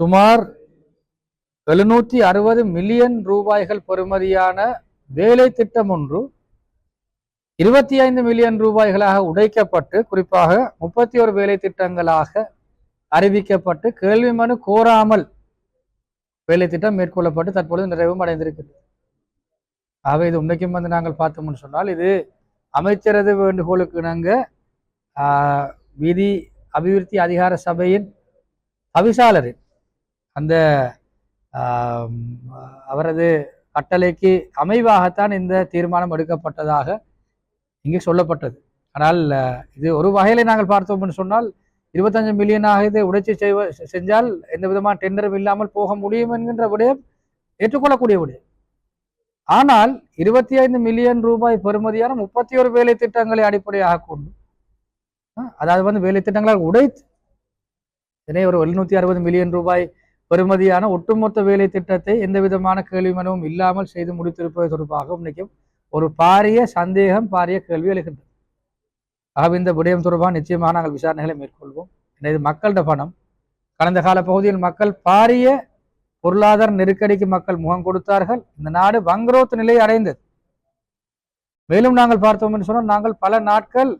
சுமார் எழுநூற்றி அறுபது மில்லியன் ரூபாய்கள் பெறுமதியான வேலை திட்டம் ஒன்று இருபத்தி ஐந்து மில்லியன் ரூபாய்களாக உடைக்கப்பட்டு குறிப்பாக முப்பத்தி ஒரு வேலை திட்டங்களாக அறிவிக்கப்பட்டு கேள்வி மனு கோராமல் வேலை திட்டம் மேற்கொள்ளப்பட்டு தற்பொழுது நிறைவும் அடைந்திருக்கிறது. ஆகவே இது உண்மைக்கும் வந்து நாங்கள் பார்த்தோம்னு சொன்னால் இது அமைச்சரது வேண்டுகோளுக்கு இணங்க விதி வீதி அபிவிருத்தி அதிகார சபையின் தவிசாளரின் அந்த அவரது கட்டளைக்கு அமைவாகத்தான் இந்த தீர்மானம் எடுக்கப்பட்டதாக இங்கே சொல்லப்பட்டது. ஆனால் இது ஒரு வகையில நாங்கள் பார்த்தோம்னு சொன்னால் இருபத்தஞ்சு மில்லியனாக இதை உடைச்சி செய்வ செஞ்சால் எந்த விதமான டெண்டரும் இல்லாமல் போக முடியும் என்கின்ற விடயம் ஏற்றுக்கொள்ளக்கூடிய விடயம். ஆனால் இருபத்தி ஐந்து மில்லியன் ரூபாய் பெறுமதியான முப்பத்தி ஒரு வேலை திட்டங்களை அடிப்படையாக கொண்டு அதாவது வந்து வேலை திட்டங்களால் உடைத்து இதனை ஒரு எழுநூத்தி அறுபது மில்லியன் ரூபாய் பெறுமதியான ஒட்டுமொத்த வேலை திட்டத்தை எந்த விதமான கேள்வி மனுவும் இல்லாமல் செய்து முடித்திருப்பது தொடர்பாக இன்னைக்கும் ஒரு பாரிய சந்தேகம் பாரிய கேள்வி எழுகின்றது. ஆகவே இந்த விடயம் தொடர்பாக நிச்சயமாக நாங்கள் விசாரணைகளை மேற்கொள்வோம். இது மக்களிட பணம். கடந்த கால பகுதியில் மக்கள் பாரிய பொருளாதார நெருக்கடிக்கு மக்கள் முகம் கொடுத்தார்கள். இந்த நாடு வங்குரோத்து நிலை அடைந்தது. மேலும் நாங்கள் பார்த்தோம் என்று சொன்னால் நாங்கள் பல நாட்கள்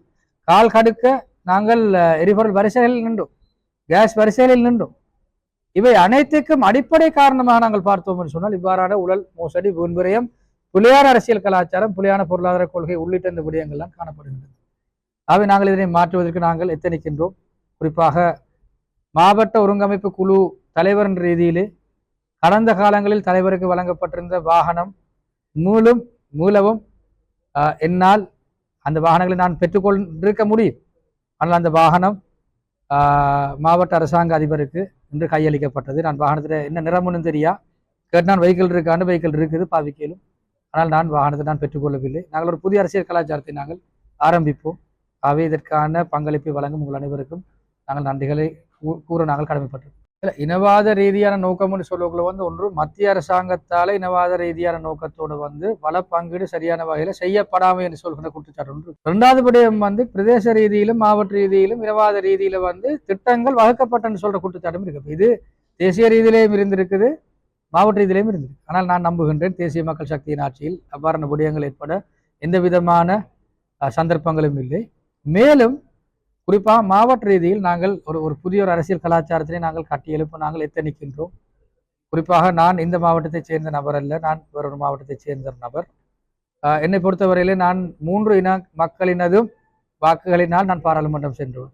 கால் கடுக்க நாங்கள் எரிபொருள் வரிசைகளில் நின்றோம். கேஸ் வரிசைகளில் நின்றோம். இவை அனைத்துக்கும் அடிப்படை காரணமாக நாங்கள் பார்த்தோம் என்று சொன்னால் இவ்வாறான உடல் மோசடி வீண்விரயம் புலியான அரசியல் கலாச்சாரம் புலியான பொருளாதார கொள்கை உள்ளிட்ட இந்த விடயங்கள்லாம் காணப்படுகின்றது. ஆகவே நாங்கள் இதனை மாற்றுவதற்கு நாங்கள் எத்தனிக்கின்றோம்? குறிப்பாக மாவட்ட ஒருங்கமைப்பு குழு தலைவர் என்ற ரீதியிலே கடந்த காலங்களில் தலைவருக்கு வழங்கப்பட்டிருந்த வாகனம் மூலம் மூலவும் என்னால் அந்த வாகனங்களை நான் பெற்றுக்கொண்டிருக்க முடியும். ஆனால் அந்த வாகனம் மாவட்ட அரசாங்க அதிபருக்கு என்று கையளிக்கப்பட்டது. நான் வாகனத்தில் என்ன நிறம்னு தெரியா? கேட்டு நான் வெஹிக்கிள் இருக்காண்டு வெஹிக்கிள் இருக்குது பாவிக்கலும் ஆனால் நான் வாகனத்தை நான் பெற்றுக்கொள்ளவில்லை. நாங்கள் ஒரு புதிய அரசியல் கலாச்சாரத்தை நாங்கள் ஆரம்பிப்போம். ஆகவே இதற்கான பங்களிப்பை வழங்கும் உங்கள் அனைவருக்கும் நாங்கள் நன்றிகளை கூ- கூற நாங்கள் கடமைப்பட்டோம் இல்லை இனவாத ரீதியான நோக்கம்னு சொல்லக்குள்ள வந்து ஒன்று மத்திய அரசாங்கத்தால் இனவாத ரீதியான நோக்கத்தோடு வந்து வள பங்கீடு சரியான வகையில் செய்யப்படாமை என்று சொல்கிற குற்றச்சாட்டு ஒன்று. ரெண்டாவது படியம் வந்து பிரதேச ரீதியிலும் மாவட்ட ரீதியிலும் இனவாத ரீதியில வந்து திட்டங்கள் வகுக்கப்பட்டன்னு சொல்கிற குற்றச்சாட்டும் இருக்குது இது தேசிய ரீதியிலேயும் இருந்திருக்குது மாவட்ட ரீதியிலேயும் இருந்திருக்கு. ஆனால் நான் நம்புகின்றேன் தேசிய மக்கள் சக்தியின் ஆட்சியில் அவ்வாறான விடயங்கள் ஏற்பட எந்த விதமான சந்தர்ப்பங்களும் இல்லை. மேலும் குறிப்பாக மாவட்ட ரீதியில் நாங்கள் ஒரு ஒரு புதிய ஒரு அரசியல் கலாச்சாரத்தினை நாங்கள் கட்டியெழுப்ப நாங்கள் எத்தனிக்கின்றோம். குறிப்பாக நான் இந்த மாவட்டத்தைச் சேர்ந்த நபர் அல்ல நான் வேறொரு மாவட்டத்தைச் சேர்ந்த நபர். என்னை பொறுத்தவரையிலே நான் மூன்று இன மக்களினதும் வாக்குகளினால் நான் பாராளுமன்றம் சென்றோம்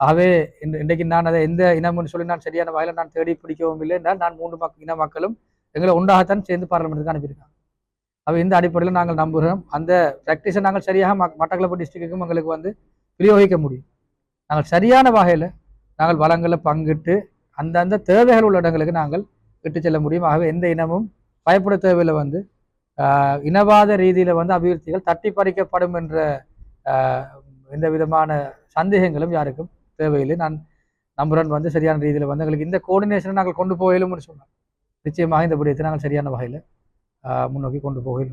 ஆகவே இன்று இன்றைக்கு நான் அதை எந்த இனம்னு சொல்லி நான் சரியான வகையில் நான் தேடி பிடிக்கவும் இல்லை. என்றால் நான் மூன்று மக் இன மக்களும் எங்களை உண்டாகத்தான் சேர்ந்து பாராளுமன்றத்துக்கு அனுப்பியிருக்காங்க. அவை இந்த அடிப்படையில் நாங்கள் நம்புகிறோம். அந்த ப்ராக்டிஸை நாங்கள் சரியாக மட்டக்களப்பு டிஸ்ட்ரிக்ட்டுக்கும் எங்களுக்கு வந்து பிரயோகிக்க முடியும். நாங்கள் சரியான வகையில் நாங்கள் வளங்களை பங்கிட்டு அந்தந்த தேவைகள் உள்ள இடங்களுக்கு நாங்கள் விட்டு செல்ல முடியும். ஆகவே எந்த இனமும் பயப்பட தேவையில் வந்து இனவாத ரீதியில் வந்து அபிவிருத்திகள் தட்டி பறிக்கப்படும் என்ற எந்த விதமான சந்தேகங்களும் யாருக்கும் தேவையில்லை. நான் நம்புறன் வந்து சரியான ரீதியில் வந்து எங்களுக்கு இந்த கோஆர்டினேஷனை நாங்கள் கொண்டு போகலும்னு சொன்னோம் நிச்சயமாக இந்த விடயத்தை நாங்கள் சரியான வகையில் முன்னோக்கி கொண்டு போகலும்.